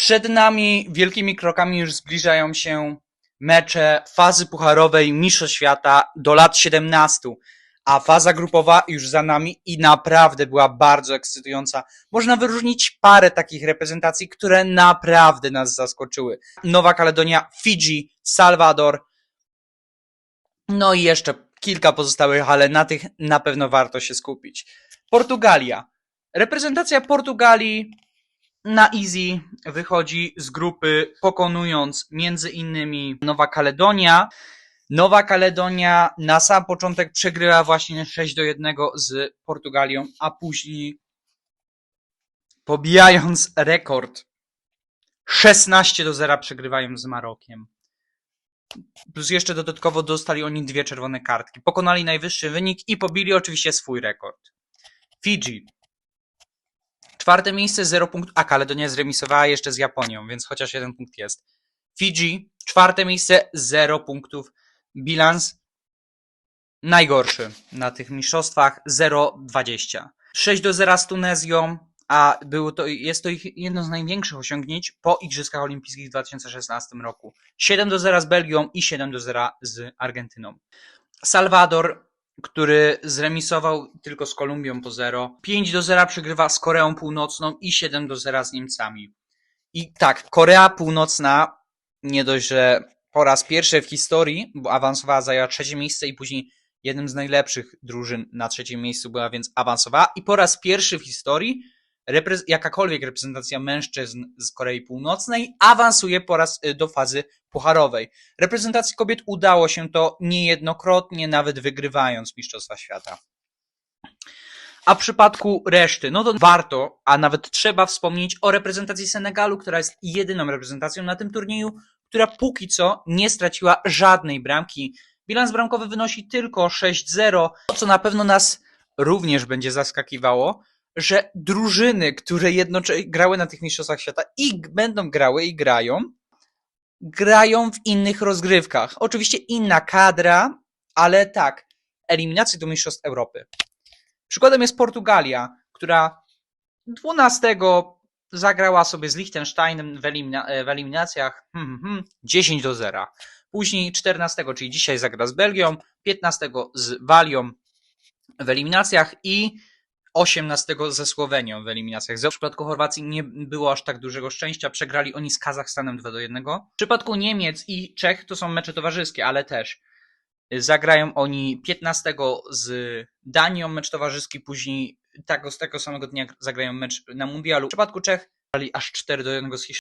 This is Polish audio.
Przed nami wielkimi krokami już zbliżają się mecze fazy pucharowej Mistrzostw Świata do lat 17, a faza grupowa już za nami i naprawdę była bardzo ekscytująca. Można wyróżnić parę takich reprezentacji, które naprawdę nas zaskoczyły. Nowa Kaledonia, Fidżi, Salwador, no i jeszcze kilka pozostałych, ale na tych na pewno warto się skupić. Portugalia. Reprezentacja Portugalii na easy wychodzi z grupy, pokonując między innymi Nowa Kaledonia. Nowa Kaledonia na sam początek przegrywa właśnie 6 do 1 z Portugalią, a później pobijając rekord 16 do 0 przegrywają z Marokiem. Plus jeszcze dodatkowo dostali oni dwie czerwone kartki. Pokonali najwyższy wynik i pobili oczywiście swój rekord. Fidżi. Czwarte miejsce, 0 punktów. A Kaledonia zremisowała jeszcze z Japonią, więc chociaż jeden punkt jest. Fidżi. Czwarte miejsce, 0 punktów. Bilans najgorszy na tych mistrzostwach 0,20. 6 do 0 z Tunezją, a było to, jest to ich jedno z największych osiągnięć po Igrzyskach Olimpijskich w 2016 roku. 7 do 0 z Belgią i 7 do 0 z Argentyną. Salwador, który zremisował tylko z Kolumbią po 0. 5 do 0 przegrywa z Koreą Północną i 7 do 0 z Niemcami. I tak, Korea Północna nie dość, że po raz pierwszy w historii, bo awansowała, zajęła trzecie miejsce i później jednym z najlepszych drużyn na trzecim miejscu była, więc awansowała. I po raz pierwszy w historii jakakolwiek reprezentacja mężczyzn z Korei Północnej awansuje po raz y, do fazy pucharowej. Reprezentacji kobiet udało się to niejednokrotnie, nawet wygrywając Mistrzostwa Świata. A w przypadku reszty, no to warto, a nawet trzeba wspomnieć o reprezentacji Senegalu, która jest jedyną reprezentacją na tym turnieju, która póki co nie straciła żadnej bramki. Bilans bramkowy wynosi tylko 6-0, co na pewno nas również będzie zaskakiwało, że drużyny, które jednocześnie grały na tych mistrzostwach świata i będą grały i grają, grają w innych rozgrywkach. Oczywiście inna kadra, ale tak, eliminacje do mistrzostw Europy. Przykładem jest Portugalia, która 12 zagrała sobie z Liechtensteinem w, elimina- e, w eliminacjach hmm, hmm, 10 do 0. Później 14, czyli dzisiaj zagra z Belgią, 15 z Walią w eliminacjach i 18 ze Słowenią w eliminacjach. W przypadku Chorwacji nie było aż tak dużego szczęścia. Przegrali oni z Kazachstanem 2 do 1. W przypadku Niemiec i Czech to są mecze towarzyskie, ale też zagrają oni 15 z Danią mecz towarzyski, później tego, z tego samego dnia zagrają mecz na mundialu. W przypadku Czech grali aż 4 do 1 z Hiszpanią.